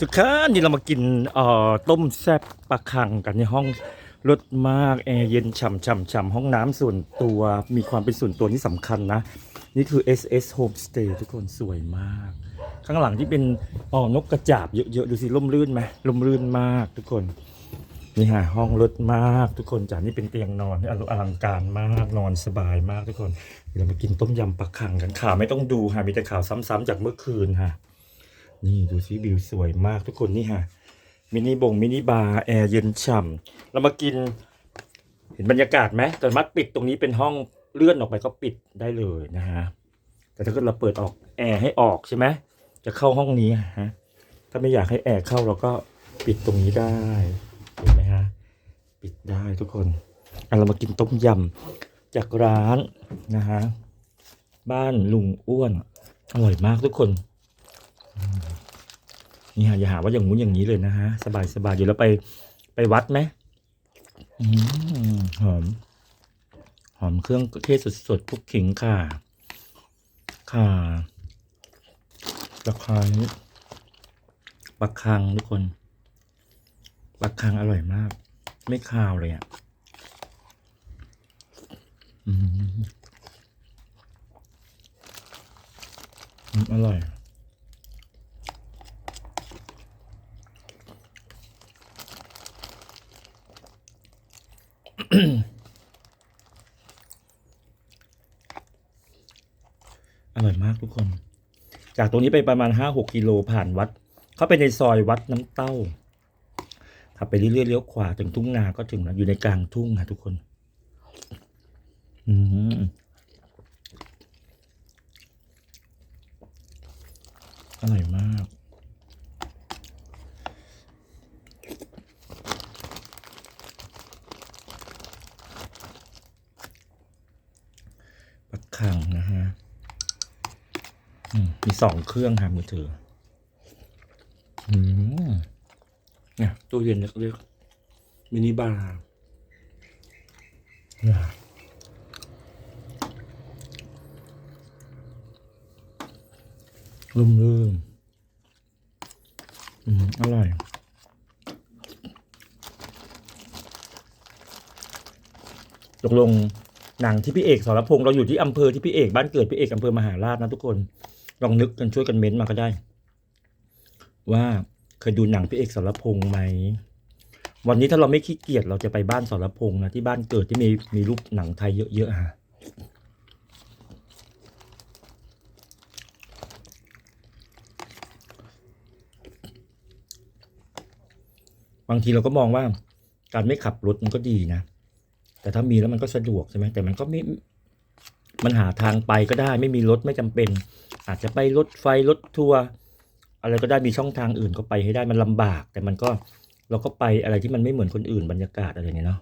ทุกท่านนี่เรามากินเอ่อต้มแซ่บปลาคังกันในห้องรสมากแอร์เย็นฉ่ำฉ่ำฉ่ำห้องน้ำส่วนตัวมีความเป็นส่วนตัวที่สำคัญนะ นี่คือ SS Homestay ทุกคนสวยมาก ข้างหลังที่เป็นอ๋อนกกระจาบเยอะๆ ดูสิร่มรื่นไหมร่มรื่นมากทุกคน นี่ฮะห้องรถมากทุกคนจ้ะนี่เป็นเตียงนอนที่อลังการมากนอนสบายมากทุกคนเดี๋ยวเรามากินต้มยำปลาคังกันข่าวไม่ต้องดูฮะมีแต่ข่าวซ้ำๆจากเมื่อคืนฮะ นี่ดูสิวิวสวยมากทุกคนนี่ฮะมินิบงมินิบาร์แอร์เย็นฉ่ำเรามากิน เห็นบรรยากาศไหมแต่มัดปิดตรงนี้เป็นห้องเลื่อนออกไปก็ปิดได้เลยนะฮะแต่ถ้าเกิดเราเปิดออกแอร์ให้ออกใช่ไหมจะเข้าห้องนี้ฮะถ้าไม่อยากให้แอร์เข้าเราก็ปิดตรงนี้ได้เห็นไหมฮะปิดได้ทุกคนอะเรามากินต้มยำจากร้านนะฮะบ้านลุงอ้วนอร่อยมากทุกคน นี่ฮะอย่าหาว่าอย่างงู้นอย่างนี้เลยนะฮะ สบายสบายอยู่แล้วไปไปวัดไหมหอม หอมเครื่องเทศสดๆพวกขิงค่ะ ค่ะตะไคร้ปลาคังทุกคนปลาคังอร่อยมาก ไม่คาวเลยอะอืมอร่อย อร่อยมากทุกคน จากตรงนี้ไปประมาณห้าหกกิโลผ่านวัด เข้าไปในซอยวัดน้ำเต้าขับไปเรื่อยๆเลี้ยวขวาถึงทุ่งนาก็ถึงแล้วอยู่ในกลางทุ่งค่ะทุกคน อืมอร่อยมาก คังนะฮะมีสองเครื่องค่ะมือถืออืมเนี่ยตู้เย็นเล็กๆมินิบาร์เนี่ยลุ่มลื่นอืมอร่อยตกลง หนังที่พี่เอกสรพงษ์เราอยู่ที่อำเภอที่พี่เอกบ้านเกิดพี่เอกอำเภอมหาราชนะทุกคนลองนึกกันช่วยกันเม้นต์มาก็ได้ ว่าเคยดูหนังพี่เอกสรพงษ์ไหมวันนี้ถ้าเราไม่ขี้เกียจเราจะไปบ้านสรพงษ์นะที่บ้านเกิดที่มีมีรูปหนังไทยเยอะๆฮะบางทีเราก็มองว่าการไม่ขับรถมันก็ดีนะ แต่ถ้ามีแล้วมันก็สะดวกใช่ไหมแต่มันก็ไม่มันหาทางไปก็ได้ไม่มีรถไม่จำเป็น อาจจะไปรถไฟรถทัวร์อะไรก็ได้มีช่องทางอื่นก็ไปให้ได้มันลำบาก แต่มันก็เราก็ไปอะไรที่มันไม่เหมือนคนอื่นบรรยากาศอะไรเนี่ยเนาะ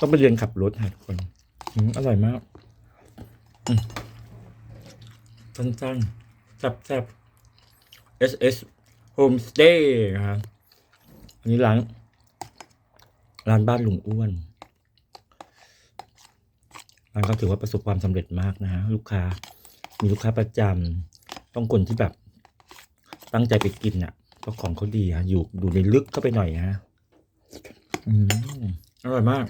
ต้องไปเรียนขับรถค่ะทุกคนอร่อยมากสั้นๆแซ่บๆ SS Homestay นะครับอันนี้ร้านร้านบ้านลุงอ้วนร้านเขาถือว่าประสบความสำเร็จมากนะฮะลูกค้า มีลูกค้าประจำต้องคนที่แบบตั้งใจไปกินอะเพราะของเขาดีฮะอยู่ดูในลึกเข้าไปหน่อยฮะอืมอร่อยมาก